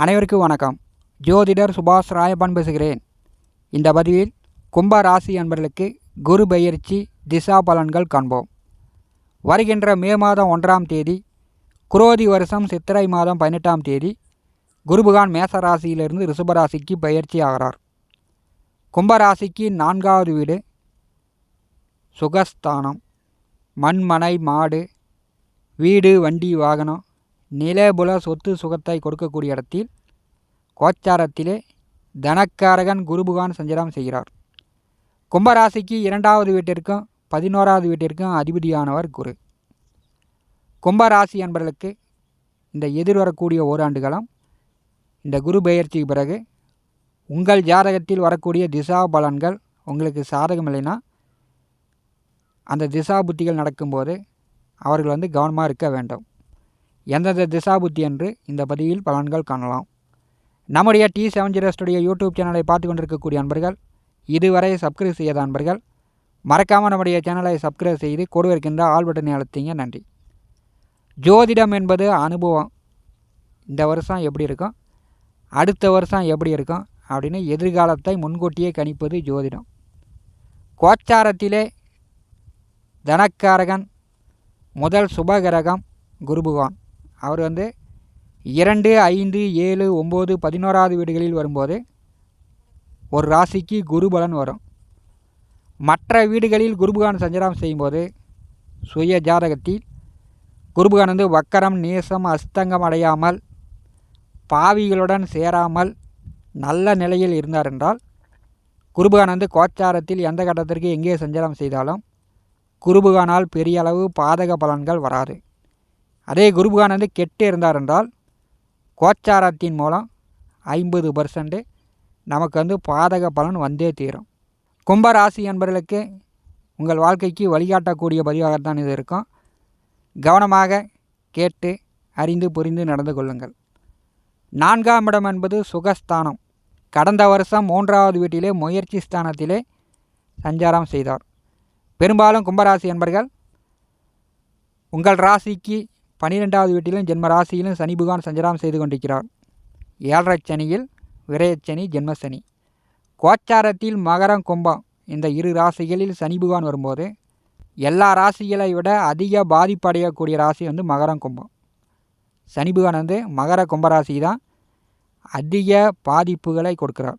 அனைவருக்கும் வணக்கம். ஜோதிடர் சுபாஷ் ராயப்பன் பேசுகிறேன். இந்த பதிவில் கும்ப ராசி அன்பர்களுக்கு குரு பெயர்ச்சி திசா பலன்கள் காண்போம். வருகின்ற மே மாதம் ஒன்றாம் தேதி குரோதி வருஷம் சித்திரை மாதம் பதினெட்டாம் தேதி குருபகான் மேச ராசியிலிருந்து ரிஷபராசிக்கு பயிற்சி ஆகிறார். கும்பராசிக்கு நான்காவது வீடு சுகஸ்தானம் மண்மனை மாடு வீடு வண்டி வாகனம் நிலபுல சொத்து சுகத்தை கொடுக்கக்கூடிய இடத்தில் கோச்சாரத்திலே தனக்காரகன் குருபுகான் சஞ்சரம் செய்கிறார். கும்பராசிக்கு இரண்டாவது வீட்டிற்கும் பதினோராவது வீட்டிற்கும் அதிபதியானவர் குரு. கும்பராசி என்பவர்களுக்கு இந்த எதிர்வரக்கூடிய ஓராண்டு காலம் இந்த குரு பெயர்ச்சிக்கு பிறகு உங்கள் ஜாதகத்தில் வரக்கூடிய திசா பலன்கள் உங்களுக்கு சாதகம் இல்லைன்னா அந்த திசா புத்திகள் நடக்கும்போது அவர்கள் வந்து கவனமாக இருக்க வேண்டும். எந்தெந்த திசா புத்தி என்று இந்த பதிவில் பலன்கள் காணலாம். நம்முடைய T seven zero studio YouTube சேனலை பார்த்து கொண்டிருக்கக்கூடிய அன்பர்கள் இதுவரை சப்ஸ்கிரைப் செய்யாத அன்பர்கள் மறக்காமல் நம்முடைய சேனலை சப்ஸ்கிரைப் செய்து கொடு இருக்கின்ற ஆள் பட்டனை அழுத்திங்க. நன்றி. ஜோதிடம் என்பது அனுபவம். இந்த வருஷம் எப்படி இருக்கும்? அடுத்த வருஷம் எப்படி இருக்கும்? அப்படின்னு எதிர்காலத்தை முன்கூட்டியே கணிப்பது ஜோதிடம். கோச்சாரத்திலே தனக்காரகன் முதல் சுபகிரகம் குரு பகவான். அவர் வந்து இரண்டு ஐந்து ஏழு ஒம்பது பதினோராவது வீடுகளில் வரும்போது ஒரு ராசிக்கு குரு பலன் வரும். மற்ற வீடுகளில் குருபகான் சஞ்சாரம் செய்யும்போது சுய ஜாதகத்தில் குருபகான் வந்து வக்கரம் நேசம் அஸ்தங்கம் அடையாமல் பாவிகளுடன் சேராமல் நல்ல நிலையில் இருந்தார் என்றால் குருபகான் வந்து கோச்சாரத்தில் எந்த கட்டத்திற்கு எங்கே சஞ்சாரம் செய்தாலும் குருபகானால் பெரிய அளவு பாதக பலன்கள் வராது. அதே குருபகான் வந்து கெட்டு இருந்தார் என்றால் கோச்சாரத்தின் மூலம் ஐம்பது பர்சன்ட் நமக்கு வந்து பாதக பலன் வந்தே தீரும். கும்பராசி என்பர்களுக்கு உங்கள் வாழ்க்கைக்கு வழிகாட்டக்கூடிய பதிவாகத்தான் இது இருக்கும். கவனமாக கேட்டு அறிந்து புரிந்து நடந்து கொள்ளுங்கள். நான்காம் இடம் என்பது சுகஸ்தானம். கடந்த வருஷம் மூன்றாவது வீட்டிலே முயற்சி ஸ்தானத்திலே சஞ்சாரம் செய்தார். பெரும்பாலும் கும்பராசி என்பர்கள் உங்கள் ராசிக்கு பனிரெண்டாவது வீட்டிலும் ஜென்ம ராசியிலும் சனி புகான் சஞ்சாரம் செய்து கொண்டிருக்கிறார். ஏழரை சனியில் விரயச்சனி ஜென்மசனி கோச்சாரத்தில் மகரம் கும்பம். இந்த இரு ராசிகளில் சனி புகான் வரும்போது எல்லா ராசிகளை விட அதிக பாதிப்படையக்கூடிய ராசி வந்து மகரம் கும்பம். சனி புகான் வந்து மகர கும்பராசி தான் அதிக பாதிப்புகளை கொடுக்கிறார்.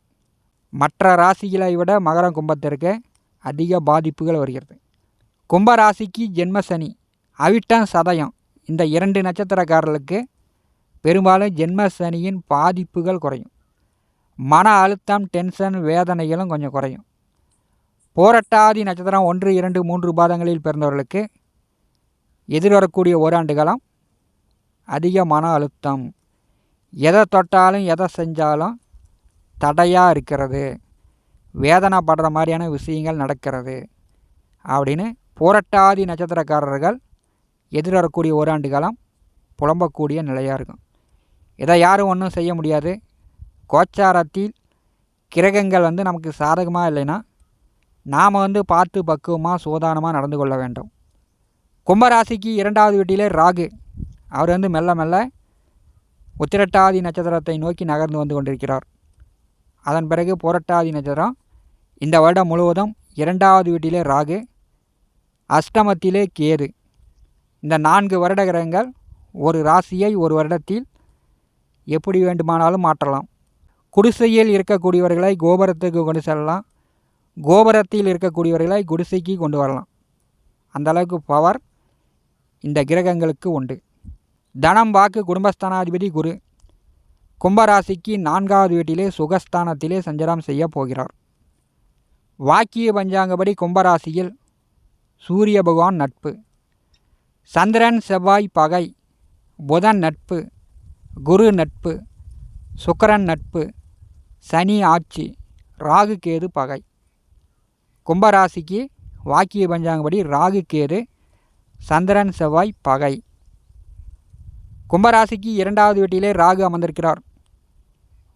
மற்ற ராசிகளை விட மகரம் கும்பத்திற்கு அதிக பாதிப்புகள் வருகிறது. கும்பராசிக்கு ஜென்மசனி அவிட்டம் சதயம். இந்த இரண்டு நட்சத்திரக்காரர்களுக்கு பெரும்பாலும் ஜென்ம சனியின் பாதிப்புகள் குறையும். மன அழுத்தம் டென்ஷன் வேதனைகளும் கொஞ்சம் குறையும். போரட்டாதி நட்சத்திரம் ஒன்று இரண்டு மூன்று பாதங்களில் பிறந்தவர்களுக்கு எதிர்வரக்கூடிய ஓராண்டு காலம் அதிக மன அழுத்தம். எதை தொட்டாலும் எதை செஞ்சாலும் தடையாக இருக்கிறது. வேதனைப்படுற மாதிரியான விஷயங்கள் நடக்கிறது அப்படின்னு போரட்டாதி நட்சத்திரக்காரர்கள் எதிர்வரக்கூடிய ஓராண்டு காலம் புலம்பக்கூடிய நிலையாக இருக்கும். இதை யாரும் ஒன்றும் செய்ய முடியாது. கோச்சாரத்தில் கிரகங்கள் வந்து நமக்கு சாதகமாக இல்லைன்னா நாம் வந்து பார்த்து பக்குவமாக சோதானமாக நடந்து கொள்ள வேண்டும். கும்பராசிக்கு இரண்டாவது வீட்டிலே ராகு. அவர் வந்து மெல்ல மெல்ல உத்திரட்டாதி நட்சத்திரத்தை நோக்கி நகர்ந்து வந்து கொண்டிருக்கிறார். அதன் பிறகு புரட்டாதி நட்சத்திரம். இந்த வருடம் முழுவதும் இரண்டாவது வீட்டிலே ராகு. அஷ்டமத்திலே கேது. இந்த நான்கு வருட கிரகங்கள் ஒரு ராசியை ஒரு வருடத்தில் எப்படி வேண்டுமானாலும் மாற்றலாம். குடிசையில் இருக்கக்கூடியவர்களை கோபுரத்துக்கு கொண்டு செல்லலாம். கோபுரத்தில் இருக்கக்கூடியவர்களை குடிசைக்கு கொண்டு வரலாம். அந்த அளவுக்கு பவர் இந்த கிரகங்களுக்கு உண்டு. தனம் வாக்கு குடும்பஸ்தானாதிபதி குரு கும்பராசிக்கு நான்காவது வீட்டிலே சுகஸ்தானத்திலே சஞ்சாரம் செய்ய போகிறார். வாக்கிய பஞ்சாங்கப்படி கும்பராசியில் சூரிய பகவான் நட்பு. சந்திரன் செவ்வாய் பகை. புதன் நட்பு குரு நட்பு சுக்கரன் நட்பு சனி ஆட்சி ராகு கேது பகை. கும்பராசிக்கு வாக்கிய பஞ்சாங்கப்படி ராகு கேது சந்திரன் செவ்வாய் பகை. கும்பராசிக்கு இரண்டாவது வீட்டிலே ராகு அமர்ந்திருக்கிறார்.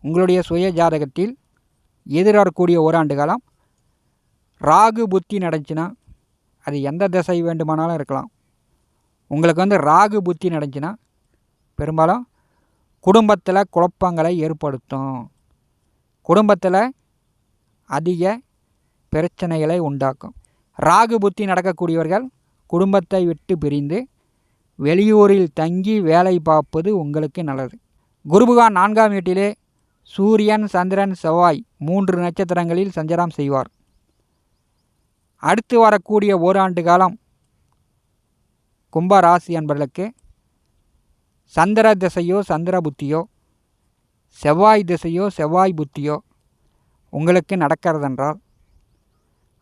உங்களுடைய சுய ஜாதகத்தில் எதிர்வரக்கூடிய ஓராண்டு காலம். ராகு புத்தி நடந்துச்சுன்னா அது எந்த திசை வேண்டுமானாலும் இருக்கலாம். உங்களுக்கு வந்து ராகு புத்தி நடந்துச்சுன்னா பெரும்பாலும் குடும்பத்தில் குழப்பங்களை ஏற்படுத்தும். குடும்பத்தில் அதிக பிரச்சனைகளை உண்டாக்கும். ராகு புத்தி நடக்கக்கூடியவர்கள் குடும்பத்தை விட்டு பிரிந்து வெளியூரில் தங்கி வேலை பார்ப்பது உங்களுக்கு நல்லது. குருபகான் நான்காம் வீட்டிலே சூரியன் சந்திரன் செவ்வாய் மூன்று நட்சத்திரங்களில் சஞ்சாரம் செய்வார். அடுத்து வரக்கூடிய ஓராண்டு காலம் கும்ப ராசி சந்திர திசையோ சந்திர புத்தியோ செவ்வாய் திசையோ செவ்வாய் புத்தியோ உங்களுக்கு நடக்கிறதென்றால்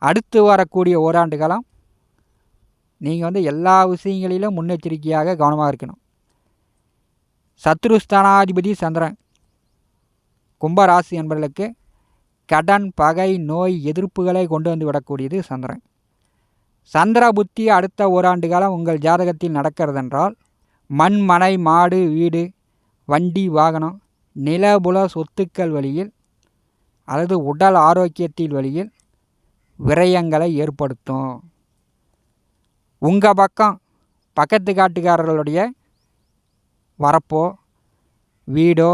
அடுத்து வரக்கூடிய ஓராண்டு காலம் நீங்கள் வந்து எல்லா விஷயங்களிலும் முன்னெச்சரிக்கையாக கவனமாக இருக்கணும். சத்ருஸ்தானாதிபதி சந்திரன். கும்பராசி என்பவர்களுக்கு கடன் பகை நோய் எதிர்ப்புகளை கொண்டு வந்து விடக்கூடியது சந்திரன். சந்திர புத்தி அடுத்த ஓராண்டு காலம் உங்கள் ஜாதகத்தில் நடக்கிறதென்றால் மண் மனை மாடு வீடு வண்டி வாகனம் நிலபுல சொத்துக்கள் வழியில் அல்லது உடல் ஆரோக்கியத்தில் வழியில் விரயங்களை ஏற்படுத்தும். உங்கள் பக்கம் பக்கத்து காட்டுக்காரர்களுடைய வரப்போ வீடோ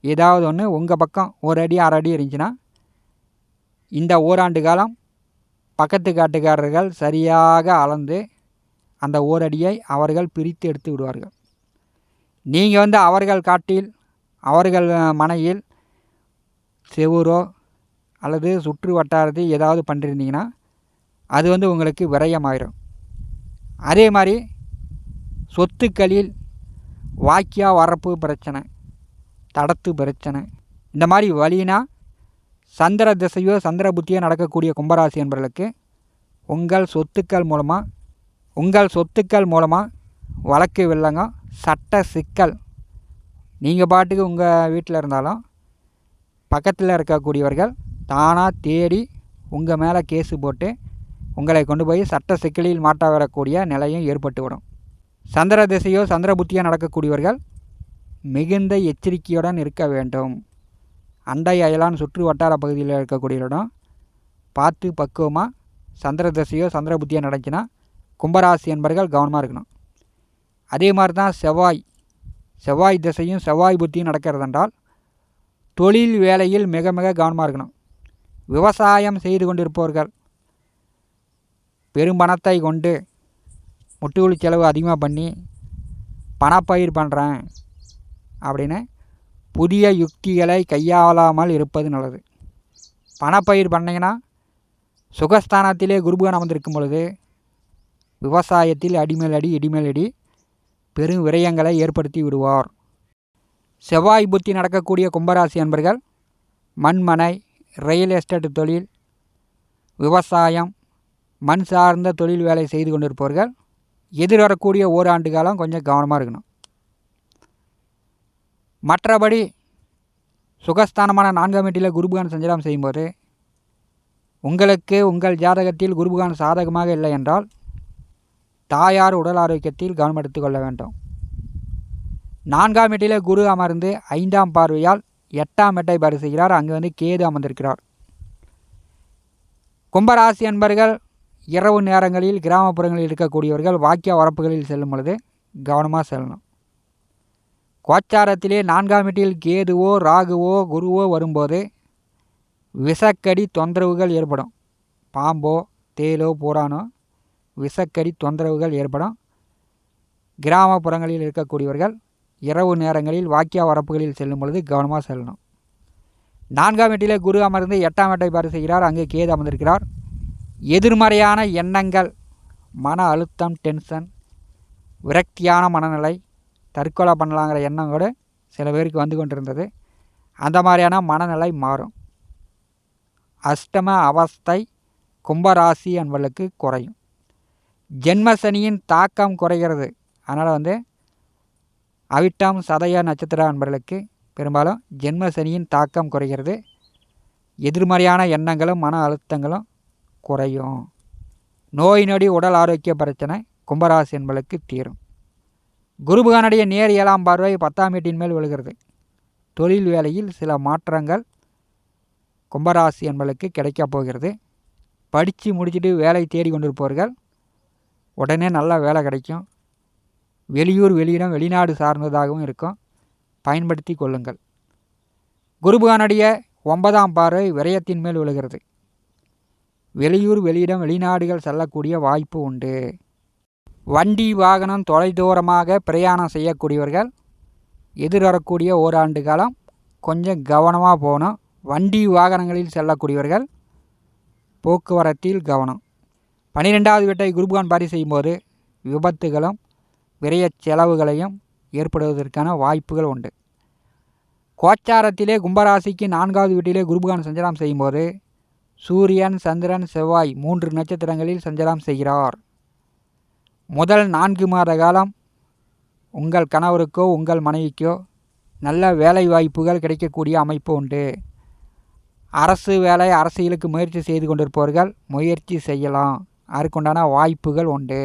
ஏதாவது ஒன்று உங்கள் பக்கம் ஒரு அடி அரை அடி இருந்துச்சுன்னா இந்த ஓராண்டு காலம் பக்கத்து காட்டுக்காரர்கள் சரியாக அளந்து அந்த ஓரடியை அவர்கள் பிரித்து எடுத்து விடுவார்கள். நீங்கள் வந்து அவர்கள் காட்டில் அவர்கள் மனையில் செவுரோ அல்லது சுற்று வட்டாரத்தில் ஏதாவது பண்ணிருந்தீங்கன்னா அது வந்து உங்களுக்கு விரயமாயிரும். அதே மாதிரி சொத்துக்களில் வாக்கியா வரப்பு பிரச்சனை தடத்து பிரச்சனை இந்த மாதிரி வழினா சந்திர திசையோ சந்திர புத்தியோ நடக்கக்கூடிய கும்பராசி என்பர்களுக்கு உங்கள் சொத்துக்கள் மூலமாக உங்கள் சொத்துக்கள் மூலமாக வழக்கு வில்லங்க சட்ட சிக்கல். நீங்கள் பாட்டுக்கு உங்கள் வீட்டில் இருந்தாலும் பக்கத்தில் இருக்கக்கூடியவர்கள் தானாக தேடி உங்கள் மேலே கேஸு போட்டு உங்களை கொண்டு போய் சட்ட சிக்கலில் மாட்ட வரக்கூடிய நிலையும் ஏற்பட்டுவிடும். சந்திர திசையோ சந்திர புத்தியோ நடக்கக்கூடியவர்கள் மிகுந்த எச்சரிக்கையுடன் இருக்க வேண்டும். அண்டை அயலான் சுற்று வட்டார பகுதியில் இருக்கக்கூடிய இடம். பார்த்து பக்குவமாக சந்திர திசையோ சந்திர புத்தியோ நடந்துச்சுன்னா கும்பராசி என்பர்கள் கவனமாக இருக்கணும். அதே மாதிரி தான் செவ்வாய். செவ்வாய் திசையும் செவ்வாய் புத்தியும் நடக்கிறதென்றால் தொழில் வேலையில் மிக மிக கவனமாக இருக்கணும். விவசாயம் செய்து கொண்டிருப்பவர்கள் பெரும் பணத்தை கொண்டு முட்டுக்குழி செலவு அதிகமாக பண்ணி பணப்பயிர் பண்ணுறேன் அப்படின்னு புதிய யுக்திகளை கையாளாமல் இருப்பது நல்லது. பணப்பயிர் பண்ணிங்கன்னா சுகஸ்தானத்திலே குருபுகன் அமர்ந்திருக்கும் பொழுது விவசாயத்தில் அடிமேல் அடி இடிமேல் அடி பெரும் விரயங்களை ஏற்படுத்தி விடுவார். செவ்வாய் புத்தி நடக்கக்கூடிய கும்பராசி அன்பர்கள் மண்மனை ரியல் எஸ்டேட் தொழில் விவசாயம் மண் சார்ந்த தொழில் வேலை செய்து கொண்டிருப்பவர்கள் எதிர்வரக்கூடிய ஓராண்டு காலம் கொஞ்சம் கவனமாக இருக்கணும். மற்றபடி சுகஸ்தானமான நான்காம் வீட்டில் குருபகான் சஞ்சாரம் செய்யும்போது உங்களுக்கு உங்கள் ஜாதகத்தில் குருபகான் சாதகமாக இல்லை என்றால் தாயார் உடல் ஆரோக்கியத்தில் கவனம் எடுத்துக்கொள்ள வேண்டும். நான்காம் வீட்டிலே குரு அமர்ந்து ஐந்தாம் பார்வையால் எட்டாம் எட்டை பாரு செய்கிறார் வந்து கேது அமர்ந்திருக்கிறார். கும்பராசி என்பர்கள் இரவு நேரங்களில் கிராமப்புறங்களில் இருக்கக்கூடியவர்கள் வாக்கிய வரப்புகளில் செல்லும் பொழுது கவனமாக செல்லணும். கோச்சாரத்திலே நான்காம் வீட்டில் கேதுவோ ராகுவோ குருவோ வரும்போது விஷக்கடி தொந்தரவுகள் ஏற்படும். பாம்போ தேலோ பூரானோ விஷக்கடி தொந்தரவுகள் ஏற்படும். கிராமப்புறங்களில் இருக்கக்கூடியவர்கள் இரவு நேரங்களில் வாக்கிய வரப்புகளில் செல்லும் பொழுது கவனமாக செல்லணும். நான்காம் வீட்டிலே குரு அமர்ந்து எட்டாம் வீட்டை பாரு செய்கிறார். அங்கே கேது அமர்ந்திருக்கிறார். எதிர்மறையான எண்ணங்கள் மன அழுத்தம் டென்ஷன் விரக்தியான மனநிலை தற்கொலை பண்ணலாங்கிற எண்ணம் கூட சில பேருக்கு வந்து கொண்டிருந்தது. அந்த மாதிரியான மனநிலை மாறும். அஷ்டம அவஸ்தை கும்பராசி என்பவர்களுக்கு குறையும். ஜென்மசனியின் தாக்கம் குறைகிறது. அதனால் வந்து அவிட்டம் சதய நட்சத்திர அன்பர்களுக்கு பெரும்பாலும் ஜென்மசனியின் தாக்கம் குறைகிறது. எதிர்மறையான எண்ணங்களும் மன அழுத்தங்களும் குறையும். நோய் நொடி உடல் ஆரோக்கிய பிரச்சனை கும்பராசி என்பளுக்கு தீரும். குருபகானுடைய நேர் ஏழாம் பார்வை பத்தாம் வீட்டின் மேல் விழுகிறது. தொழில் வேலையில் சில மாற்றங்கள் கும்பராசி என்பளுக்கு கிடைக்கப் போகிறது. படித்து முடிச்சுட்டு வேலை தேடி கொண்டிருப்பவர்கள் உடனே நல்ல வேலை கிடைக்கும். வெளியூர் வெளியிடம் வெளிநாடு சார்ந்ததாகவும் இருக்கும். பயன்படுத்தி கொள்ளுங்கள். குருபகானுடைய ஒன்பதாம் பார்வை விரயத்தின் மேல் விழுகிறது. வெளியூர் வெளியிடம் வெளிநாடுகள் செல்லக்கூடிய வாய்ப்பு உண்டு. வண்டி வாகனம் தொலைதூரமாக பிரயாணம் செய்யக்கூடியவர்கள் எதிர்வரக்கூடிய ஓராண்டு காலம் கொஞ்சம் கவனமாக போகணும். வண்டி வாகனங்களில் செல்லக்கூடியவர்கள் போக்குவரத்தில் கவனம். பன்னிரெண்டாவது வீட்டை குருபகான் பாரி செய்யும்போது விபத்துகளும் விரைய செலவுகளையும் ஏற்படுவதற்கான வாய்ப்புகள் உண்டு. கோச்சாரத்திலே கும்பராசிக்கு நான்காவது வீட்டிலே குருபகான் சஞ்சலம் செய்யும்போது சூரியன் சந்திரன் செவ்வாய் மூன்று நட்சத்திரங்களில் சஞ்சலம் செய்கிறார். முதல் நான்கு மாத காலம் உங்கள் கணவருக்கோ உங்கள் மனைவிக்கோ நல்ல வேலை வாய்ப்புகள் கிடைக்கக்கூடிய அமைப்பு உண்டு. அரசு வேலை அரசியலுக்கு முயற்சி செய்து கொண்டிருப்பவர்கள் முயற்சி செய்யலாம். அதற்குண்டான வாய்ப்புகள் உண்டு.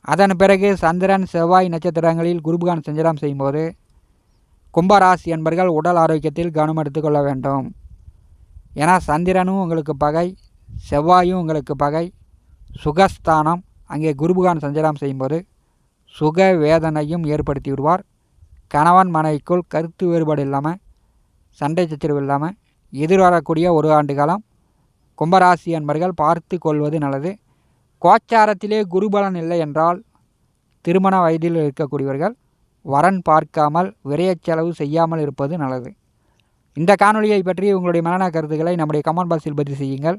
அதன் பிறகு சந்திரன் செவ்வாய் நட்சத்திரங்களில் குருபகான் சஞ்சலம் செய்யும்போது கும்பராசி என்பர்கள் உடல் ஆரோக்கியத்தில் கவனம் எடுத்துக்கொள்ள வேண்டும். ஏன்னா சந்திரனும் உங்களுக்கு பகை செவ்வாயும் உங்களுக்கு பகை சுகஸ்தானம் அங்கே குருபுகான் சஞ்சலம் செய்யும்போது சுக வேதனையும் ஏற்படுத்தி விடுவார் கணவன் மனைவிக்குள் கருத்து வேறுபாடு இல்லாமல் சண்டை சச்சரவு இல்லாமல் எதிர்வரக்கூடிய ஒரு ஆண்டு காலம் கும்பராசி அன்பர்கள் பார்த்து கொள்வது நல்லது. கோச்சாரத்திலே குருபலன் இல்லை என்றால் திருமண வயதில் இருக்கக்கூடியவர்கள் வரன் பார்க்காமல் விரையச் செலவு செய்யாமல் இருப்பது நல்லது. இந்த காணொலியை பற்றி உங்களுடைய மனநல கருத்துக்களை நம்முடைய கமெண்ட் பாக்ஸில் பதிவு செய்யுங்கள்.